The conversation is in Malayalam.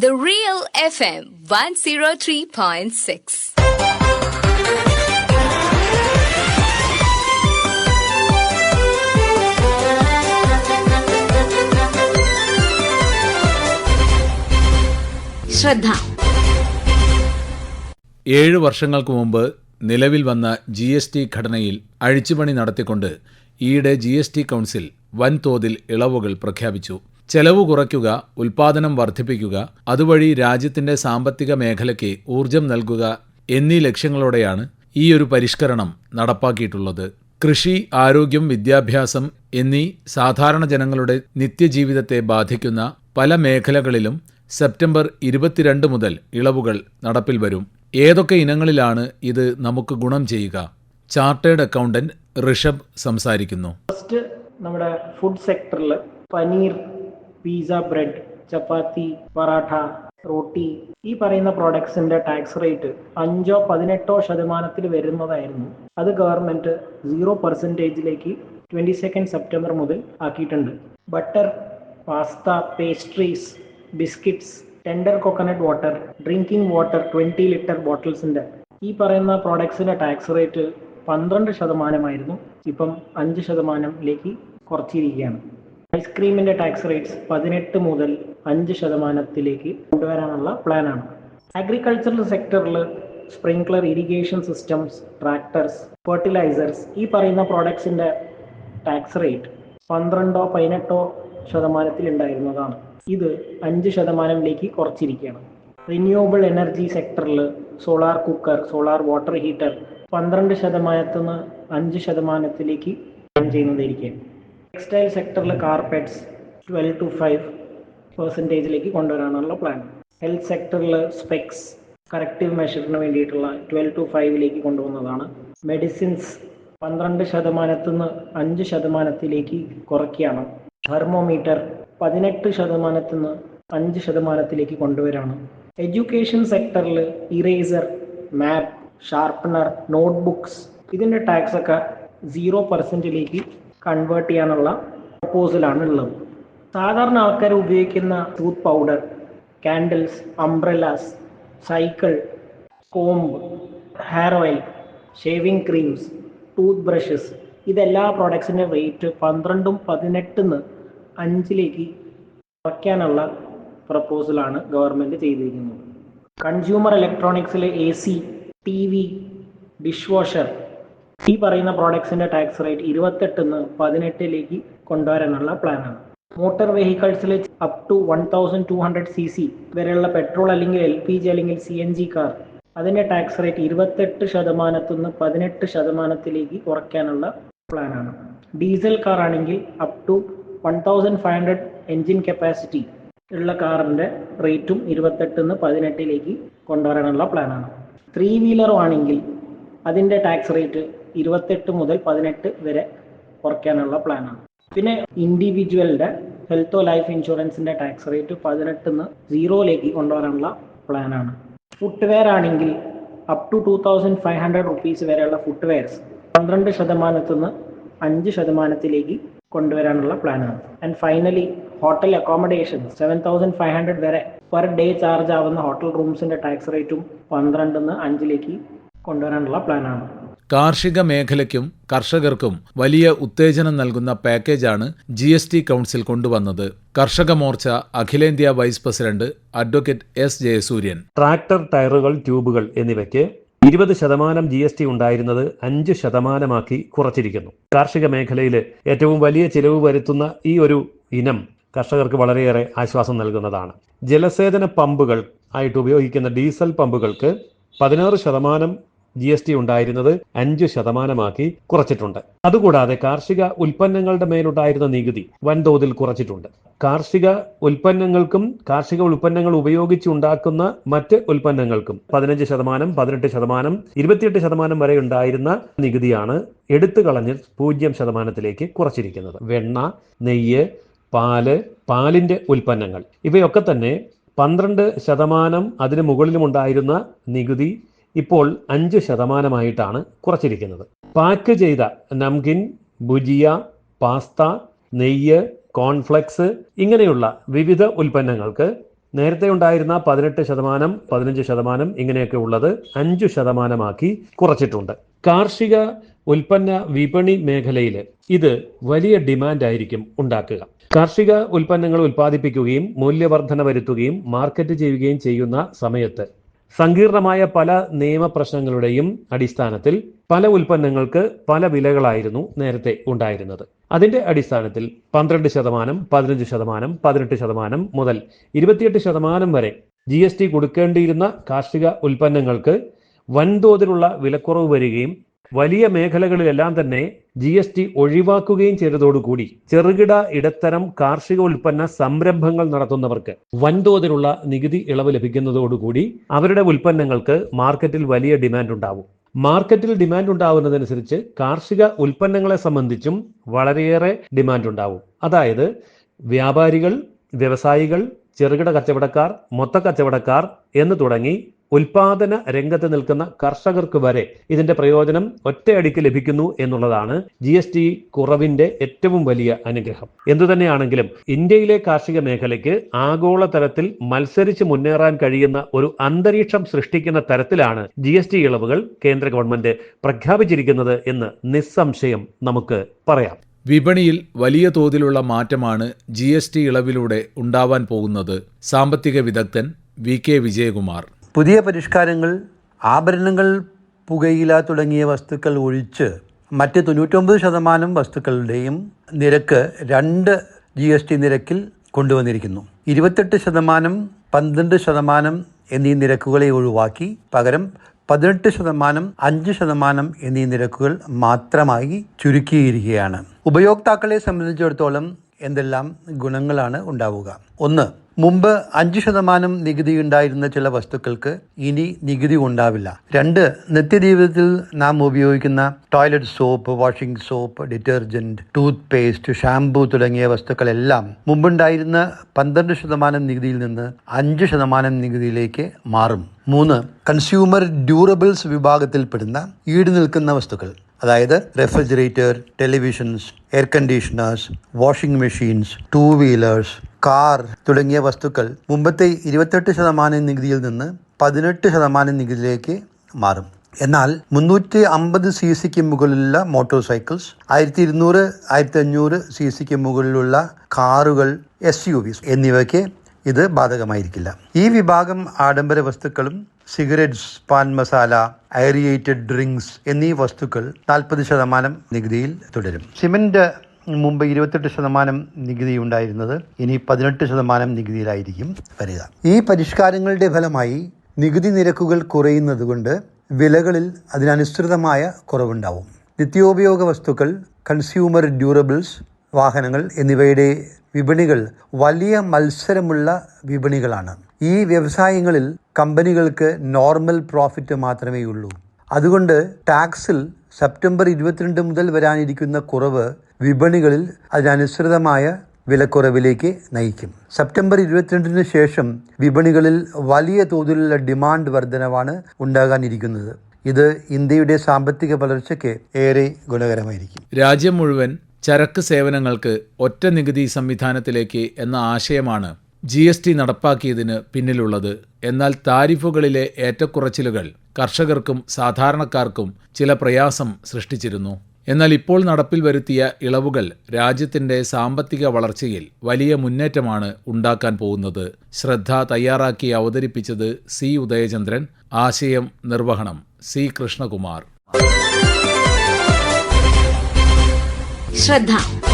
The Real FM 103.6. ശ്രദ്ധ ഏഴ് വർഷങ്ങൾക്ക് മുമ്പ് നിലവിൽ വന്ന ജി എസ് ടി ഘടനയിൽ അഴിച്ചുപണി നടത്തിക്കൊണ്ട് ഈയിടെ ജി എസ് ടി കൗൺസിൽ വൻതോതിൽ ഇളവുകൾ പ്രഖ്യാപിച്ചു ചെലവ് കുറയ്ക്കുക ഉൽപാദനം വർദ്ധിപ്പിക്കുക അതുവഴി രാജ്യത്തിന്റെ സാമ്പത്തിക മേഖലയ്ക്ക് ഊർജം നൽകുക എന്നീ ലക്ഷ്യങ്ങളോടെയാണ് ഈ ഒരു പരിഷ്കരണം നടപ്പാക്കിയിട്ടുള്ളത്. കൃഷി ആരോഗ്യം വിദ്യാഭ്യാസം എന്നീ സാധാരണ ജനങ്ങളുടെ നിത്യജീവിതത്തെ ബാധിക്കുന്ന പല മേഖലകളിലും സെപ്റ്റംബർ ഇരുപത്തിരണ്ട് മുതൽ ഇളവുകൾ നടപ്പിൽ വരും. ഏതൊക്കെ ഇനങ്ങളിലാണ് ഇത് നമുക്ക് ഗുണം ചെയ്യുക? ചാർട്ടേഡ് അക്കൗണ്ടന്റ് ഋഷഭ് സംസാരിക്കുന്നു. ഫസ്റ്റ് നമ്മുടെ ഫുഡ് സെക്ടറിൽ പനീർ പിസ്സ ബ്രെഡ് ചപ്പാത്തി പറാട്ട റോട്ടി ഈ പറയുന്ന പ്രോഡക്ട്സിന്റെ ടാക്സ് റേറ്റ് അഞ്ചോ പതിനെട്ടോ ശതമാനത്തിൽ വരുന്നതായിരുന്നു. അത് ഗവൺമെന്റ് സീറോ പെർസെന്റേജിലേക്ക് ട്വന്റി സെക്കൻഡ് സെപ്റ്റംബർ മുതൽ ആക്കിയിട്ടുണ്ട്. Butter pasta pastries biscuits tender coconut water drinking water twenty litre ബോട്ടിൽസിന്റെ ഈ പറയുന്ന പ്രോഡക്ട്സിന്റെ ടാക്സ് റേറ്റ് പന്ത്രണ്ട് ശതമാനമായിരുന്നു. ഇപ്പം അഞ്ച് ശതമാനത്തിലേക്ക് കുറച്ചിരിക്കുകയാണ്. ഐസ്ക്രീമിന്റെ ടാക്സ് റേറ്റ്സ് പതിനെട്ട് മുതൽ അഞ്ച് ശതമാനത്തിലേക്ക് കൊണ്ടുവരാനുള്ള പ്ലാനാണ് അഗ്രികൾച്ചറൽ സെക്ടറിൽ sprinkler irrigation systems tractors fertilisers ഈ പറയുന്ന പ്രോഡക്ട്സിന്റെ ടാക്സ് റേറ്റ് പന്ത്രണ്ടോ പതിനെട്ടോ ശതമാനത്തിൽ ഉണ്ടായിരുന്നതാണ്. ഇത് അഞ്ച് ശതമാനത്തിലേക്ക് കുറച്ചിരിക്കുകയാണ്. റിന്യൂവബിൾ എനർജി സെക്ടറിൽ solar cooker solar water heater പന്ത്രണ്ട് ശതമാനത്തിൽ നിന്ന് അഞ്ച് ശതമാനത്തിലേക്ക് ചെയ്യുന്നതായിരിക്കും. ടെക്സ്റ്റൈൽ സെക്ടറിലെ കാർപ്പറ്റ്സ് ട്വൽവ് ടു ഫൈവ് പെർസെന്റേജിലേക്ക് കൊണ്ടുവരാനുള്ള പ്ലാൻ ഹെൽത്ത് സെക്ടറിൽ സ്പെക്സ് കറക്റ്റീവ് മെഷറിന് വേണ്ടിയിട്ടുള്ള ട്വൽവ് ടു ഫൈവിലേക്ക് കൊണ്ടുവന്നതാണ്. മെഡിസിൻസ് പന്ത്രണ്ട് ശതമാനത്തിൽ നിന്ന് അഞ്ച് ശതമാനത്തിലേക്ക് കുറയ്ക്കുകയാണ്. തെർമോമീറ്റർ പതിനെട്ട് ശതമാനത്തിൽ നിന്ന് അഞ്ച് ശതമാനത്തിലേക്ക് കൊണ്ടുവരാണ്. എഡ്യൂക്കേഷൻ സെക്ടറിൽ ഇറേസർ മാപ്പ് ഷാർപ്പനർ നോട്ട്ബുക്സ് ഇതിന്റെ ടാക്സ് ഒക്കെ സീറോ പെർസെന്റിലേക്ക് കൺവേർട്ട് ചെയ്യാനുള്ള പ്രപ്പോസലാണ് ഉള്ളത്. സാധാരണ ആൾക്കാർ ഉപയോഗിക്കുന്ന tooth powder candles umbrellas cycle comb hair oil shaving creams tooth brushes ഇതെല്ലാ പ്രോഡക്ട്സിന്റെ റേറ്റ് പന്ത്രണ്ടും പതിനെട്ടിന്ന് അഞ്ചിലേക്ക് കുറയ്ക്കാനുള്ള പ്രപ്പോസലാണ് ഗവൺമെന്റ് ചെയ്തിരിക്കുന്നത്. Consumer ഇലക്ട്രോണിക്സിലെ A C T V dish washer ഈ പറയുന്ന പ്രോഡക്ട്സിന്റെ ടാക്സ് റേറ്റ് ഇരുപത്തെട്ടിന്ന് പതിനെട്ടിലേക്ക് കൊണ്ടുവരാനുള്ള പ്ലാനാണ് motor വെഹിക്കിൾസിൽ up to one thousand two hundred C C വരെയുള്ള പെട്രോൾ അല്ലെങ്കിൽ എൽ പി ജി അല്ലെങ്കിൽ സി എൻ ജി കാർ അതിന്റെ ടാക്സ് റേറ്റ് ഇരുപത്തെട്ട് ശതമാനത്തു നിന്ന് പതിനെട്ട് ശതമാനത്തിലേക്ക് കുറയ്ക്കാനുള്ള പ്ലാനാണ് ഡീസൽ കാർ ആണെങ്കിൽ up to one thousand five hundred engine capacity ഉള്ള കാറിന്റെ റേറ്റും ഇരുപത്തെട്ടിന്ന് പതിനെട്ടിലേക്ക് കൊണ്ടുവരാനുള്ള പ്ലാനാണ് ത്രീ വീലറും ആണെങ്കിൽ അതിന്റെ ടാക്സ് റേറ്റ് ഇരുപത്തെട്ട് മുതൽ പതിനെട്ട് വരെ കുറയ്ക്കാനുള്ള പ്ലാനാണ് പിന്നെ ഇൻഡിവിജ്വലിന്റെ ഹെൽത്തോ ലൈഫ് ഇൻഷുറൻസിന്റെ ടാക്സ് റേറ്റ് പതിനെട്ടിന്ന് സീറോയിലേക്ക് കൊണ്ടുവരാനുള്ള പ്ലാനാണ് ഫുട്വെയർ ആണെങ്കിൽ up to two thousand five hundred rupees വരെയുള്ള ഫുട്വെയർസ് പന്ത്രണ്ട് ശതമാനത്തിൽ നിന്ന് അഞ്ച് ശതമാനത്തിലേക്ക് കൊണ്ടുവരാനുള്ള പ്ലാനാണ് and finally hotel accommodation seven thousand five hundred വരെ പെർ ഡേ ചാർജ് ആവുന്ന ഹോട്ടൽ റൂംസിന്റെ ടാക്സ് റേറ്റും പന്ത്രണ്ടിന്ന് അഞ്ചിലേക്ക് കൊണ്ടുവരാനുള്ള പ്ലാനാണ് കാർഷിക മേഖലയ്ക്കും കർഷകർക്കും വലിയ ഉത്തേജനം നൽകുന്ന പാക്കേജാണ് ജി എസ് ടി കൗൺസിൽ കൊണ്ടുവന്നത്. കർഷക മോർച്ച അഖിലേന്ത്യാ vice president advocate S Jayasuryan. Tractor ടയറുകൾ ട്യൂബുകൾ എന്നിവയ്ക്ക് ഇരുപത് ശതമാനം ജി എസ് ടി ഉണ്ടായിരുന്നത് അഞ്ച് ശതമാനമാക്കി കുറച്ചിരിക്കുന്നു. കാർഷിക മേഖലയിൽ ഏറ്റവും വലിയ ചിലവ് വരുത്തുന്ന ഈ ഒരു ഇനം കർഷകർക്ക് വളരെയേറെ ആശ്വാസം നൽകുന്നതാണ്. ജലസേചന പമ്പുകൾ ആയിട്ട് ഉപയോഗിക്കുന്ന ഡീസൽ പമ്പുകൾക്ക് പതിനാറ് ശതമാനം ജി എസ് ടി ഉണ്ടായിരുന്നത് അഞ്ച് ശതമാനമാക്കി കുറച്ചിട്ടുണ്ട്. അതുകൂടാതെ കാർഷിക ഉൽപ്പന്നങ്ങളുടെ മേലുണ്ടായിരുന്ന നികുതി വൻതോതിൽ കുറച്ചിട്ടുണ്ട്. കാർഷിക ഉൽപ്പന്നങ്ങൾക്കും കാർഷിക ഉൽപ്പന്നങ്ങൾ ഉപയോഗിച്ചുണ്ടാക്കുന്ന മറ്റ് ഉൽപ്പന്നങ്ങൾക്കും പതിനഞ്ച് ശതമാനം പതിനെട്ട് ശതമാനം ഇരുപത്തിയെട്ട് ശതമാനം വരെ ഉണ്ടായിരുന്ന നികുതിയാണ് എടുത്തു കളഞ്ഞ് പൂജ്യം ശതമാനത്തിലേക്ക് കുറച്ചിരിക്കുന്നത്. വെണ്ണ നെയ്യ് പാൽ പാലിന്റെ ഉൽപ്പന്നങ്ങൾ. ഇവയൊക്കെ തന്നെ പന്ത്രണ്ട് ശതമാനം അതിന് മുകളിലുമുണ്ടായിരുന്ന നികുതി ഇപ്പോൾ അഞ്ച് ശതമാനമായിട്ടാണ് കുറച്ചിരിക്കുന്നത്. പാക്ക് ചെയ്ത നംകിൻ ഭുജിയ പാസ്ത നെയ്യ് കോൺഫ്ലെക്സ് ഇങ്ങനെയുള്ള വിവിധ ഉൽപ്പന്നങ്ങൾക്ക് നേരത്തെ ഉണ്ടായിരുന്ന പതിനെട്ട് ശതമാനം പതിനഞ്ച് ശതമാനം ഇങ്ങനെയൊക്കെ ഉള്ളത് അഞ്ചു ശതമാനമാക്കി കുറച്ചിട്ടുണ്ട്. കാർഷിക ഉൽപ്പന്ന വിപണി മേഖലയിൽ ഇത് വലിയ ഡിമാൻഡ് ആയിരിക്കും ഉണ്ടാക്കുക. കാർഷിക ഉൽപ്പന്നങ്ങൾ ഉൽപ്പാദിപ്പിക്കുകയും മൂല്യവർധന വരുത്തുകയും മാർക്കറ്റ് ചെയ്യുകയും ചെയ്യുന്ന സമയത്ത് സങ്കീർണമായ പല നിയമപ്രശ്നങ്ങളുടെയും അടിസ്ഥാനത്തിൽ പല ഉൽപ്പന്നങ്ങൾക്ക് പല വിലകളായിരുന്നു നേരത്തെ ഉണ്ടായിരുന്നത്. അതിന്റെ അടിസ്ഥാനത്തിൽ പന്ത്രണ്ട് ശതമാനം പതിനഞ്ച് ശതമാനം പതിനെട്ട് ശതമാനം മുതൽ ഇരുപത്തിയെട്ട് ശതമാനം വരെ ജി എസ് ടി കൊടുക്കേണ്ടിയിരുന്ന കാർഷിക ഉൽപ്പന്നങ്ങൾക്ക് വൻതോതിലുള്ള വിലക്കുറവ് വരികയും വലിയ മേഖലകളിലെല്ലാം തന്നെ ജി എസ് ടി ഒഴിവാക്കുകയും ചെയ്തതോടുകൂടി ചെറുകിട ഇടത്തരം കാർഷിക ഉൽപ്പന്ന സംരംഭങ്ങൾ നടത്തുന്നവർക്ക് വൻതോതിലുള്ള നികുതി ഇളവ് ലഭിക്കുന്നതോടുകൂടി അവരുടെ ഉൽപ്പന്നങ്ങൾക്ക് മാർക്കറ്റിൽ വലിയ ഡിമാൻഡ് ഉണ്ടാവും മാർക്കറ്റിൽ ഡിമാൻഡ് ഉണ്ടാവുന്നതനുസരിച്ച് കാർഷിക ഉൽപ്പന്നങ്ങളെ സംബന്ധിച്ചും വളരെയേറെ ഡിമാൻഡ് ഉണ്ടാവും അതായത് വ്യാപാരികൾ വ്യവസായികൾ ചെറുകിട കച്ചവടക്കാർ മൊത്ത കച്ചവടക്കാർ എന്ന് തുടങ്ങി ഉൽപാദന രംഗത്ത് നിൽക്കുന്ന കർഷകർക്ക് വരെ ഇതിന്റെ പ്രയോജനം ഒറ്റയടിക്ക് ലഭിക്കുന്നു എന്നുള്ളതാണ് ജി എസ് ടി കുറവിന്റെ ഏറ്റവും വലിയ അനുഗ്രഹം. എന്തുതന്നെയാണെങ്കിലും ഇന്ത്യയിലെ കാർഷിക മേഖലയ്ക്ക് ആഗോള തലത്തിൽ മത്സരിച്ച് മുന്നേറാൻ കഴിയുന്ന ഒരു അന്തരീക്ഷം സൃഷ്ടിക്കുന്ന തരത്തിലാണ് ജി എസ് ടി ഇളവുകൾ കേന്ദ്ര ഗവൺമെന്റ് പ്രഖ്യാപിച്ചിരിക്കുന്നത് എന്ന് നിസ്സംശയം നമുക്ക് പറയാം. വിപണിയിൽ വലിയ തോതിലുള്ള മാറ്റമാണ് ജി ഇളവിലൂടെ ഉണ്ടാവാൻ പോകുന്നത്. സാമ്പത്തിക വിദഗ്ധൻ വി കെ വിജയകുമാർ. പുതിയ പരിഷ്കാരങ്ങൾ ആഭരണങ്ങൾ പുകയില തുടങ്ങിയ വസ്തുക്കൾ ഒഴിച്ച് മറ്റ് തൊണ്ണൂറ്റൊമ്പത് ശതമാനം വസ്തുക്കളുടെയും നിരക്ക് രണ്ട് ജി എസ് ടി നിരക്കിൽ കൊണ്ടുവന്നിരിക്കുന്നു. ഇരുപത്തെട്ട് ശതമാനം പന്ത്രണ്ട് ശതമാനം എന്നീ നിരക്കുകളെ ഒഴിവാക്കി പകരം പതിനെട്ട് ശതമാനം അഞ്ച് ശതമാനം എന്നീ നിരക്കുകൾ മാത്രമായി ചുരുക്കിയിരിക്കുകയാണ്. ഉപയോക്താക്കളെ സംബന്ധിച്ചിടത്തോളം എന്തെല്ലാം ഗുണങ്ങളാണ് ഉണ്ടാവുക? ഒന്ന് മുമ്പ് അഞ്ച് ശതമാനം നികുതി ഉണ്ടായിരുന്ന ചില വസ്തുക്കൾക്ക് ഇനി നികുതി ഉണ്ടാവില്ല. രണ്ട് നിത്യജീവിതത്തിൽ നാം ഉപയോഗിക്കുന്ന toilet soap washing soap detergent tooth paste shampoo തുടങ്ങിയ വസ്തുക്കളെല്ലാം മുമ്പുണ്ടായിരുന്ന പന്ത്രണ്ട് ശതമാനം നികുതിയിൽ നിന്ന് അഞ്ച് ശതമാനം നികുതിയിലേക്ക് മാറും. മൂന്ന് കൺസ്യൂമർ ഡ്യൂറബിൾസ് വിഭാഗത്തിൽപ്പെടുന്ന ഈട് നിൽക്കുന്ന വസ്തുക്കൾ. അതായത് refrigerator televisions air conditioners washing machines two wheelers car തുടങ്ങിയ വസ്തുക്കൾ മുമ്പത്തെ ഇരുപത്തെട്ട് ശതമാനം നികുതിയിൽ നിന്ന് പതിനെട്ട് ശതമാനം നികുതിയിലേക്ക് മാറും. എന്നാൽ മുന്നൂറ്റി അമ്പത് സി സിക്ക് മുകളിലുള്ള മോട്ടോർ സൈക്കിൾസ് ആയിരത്തി ഇരുന്നൂറ് ആയിരത്തി അഞ്ഞൂറ് സി സിക്ക് മുകളിലുള്ള കാറുകൾ എസ് യു വിസ് എന്നിവയ്ക്ക് ഇത് ബാധകമായിരിക്കില്ല. ഈ വിഭാഗം ആഡംബര വസ്തുക്കളും cigarettes paan masala aerated drinks എന്നീ വസ്തുക്കൾ നാൽപ്പത് ശതമാനം നികുതിയിൽ തുടരും. സിമന്റ് മുമ്പ് ഇരുപത്തെട്ട് ശതമാനം നികുതി ഉണ്ടായിരുന്നത് ഇനി പതിനെട്ട് ശതമാനം നികുതിയിലായിരിക്കും വരിക. ഈ പരിഷ്കാരങ്ങളുടെ ഫലമായി നികുതി നിരക്കുകൾ കുറയുന്നത് കൊണ്ട് വിലകളിൽ അതിനനുസൃതമായ കുറവുണ്ടാവും. നിത്യോപയോഗ വസ്തുക്കൾ കൺസ്യൂമർ ഡ്യൂറബിൾസ് വാഹനങ്ങൾ എന്നിവയുടെ വിപണികൾ വലിയ മത്സരമുള്ള വിപണികളാണ്. ഈ വ്യവസായങ്ങളിൽ കമ്പനികൾക്ക് നോർമൽ പ്രോഫിറ്റ് മാത്രമേ ഉള്ളൂ. അതുകൊണ്ട് ടാക്സിൽ സെപ്റ്റംബർ ഇരുപത്തിരണ്ട് മുതൽ വരാനിരിക്കുന്ന കുറവ് വിപണികളിൽ അതിനനുസൃതമായ വിലക്കുറവിലേക്ക് നയിക്കും. സെപ്റ്റംബർ ഇരുപത്തിരണ്ടിന് ശേഷം വിപണികളിൽ വലിയ തോതിലുള്ള ഡിമാൻഡ് വർധനവാണ് ഉണ്ടാകാനിരിക്കുന്നത്. ഇത് ഇന്ത്യയുടെ സാമ്പത്തിക വളർച്ചയ്ക്ക് ഏറെ ഗുണകരമായിരിക്കും. രാജ്യം മുഴുവൻ ചരക്ക് സേവനങ്ങൾക്ക് ഒറ്റ നികുതി സംവിധാനത്തിലേക്ക് എന്ന ആശയമാണ് ജി എസ് ടി നടപ്പാക്കിയതിന് പിന്നിലുള്ളത്. എന്നാൽ താരിഫുകളിലെ ഏറ്റക്കുറച്ചിലുകൾ കർഷകർക്കും സാധാരണക്കാർക്കും ചില പ്രയാസം സൃഷ്ടിച്ചിരുന്നു. എന്നാൽ ഇപ്പോൾ നടപ്പിൽ വരുത്തിയ ഇളവുകൾ രാജ്യത്തിന്റെ സാമ്പത്തിക വളർച്ചയിൽ വലിയ മുന്നേറ്റമാണ് ഉണ്ടാക്കാൻ പോകുന്നത്. ശ്രദ്ധ തയ്യാറാക്കി അവതരിപ്പിച്ചത് സി ഉദയചന്ദ്രൻ. ആശയം നിർവഹണം സി കൃഷ്ണകുമാർ. श्रद्धा।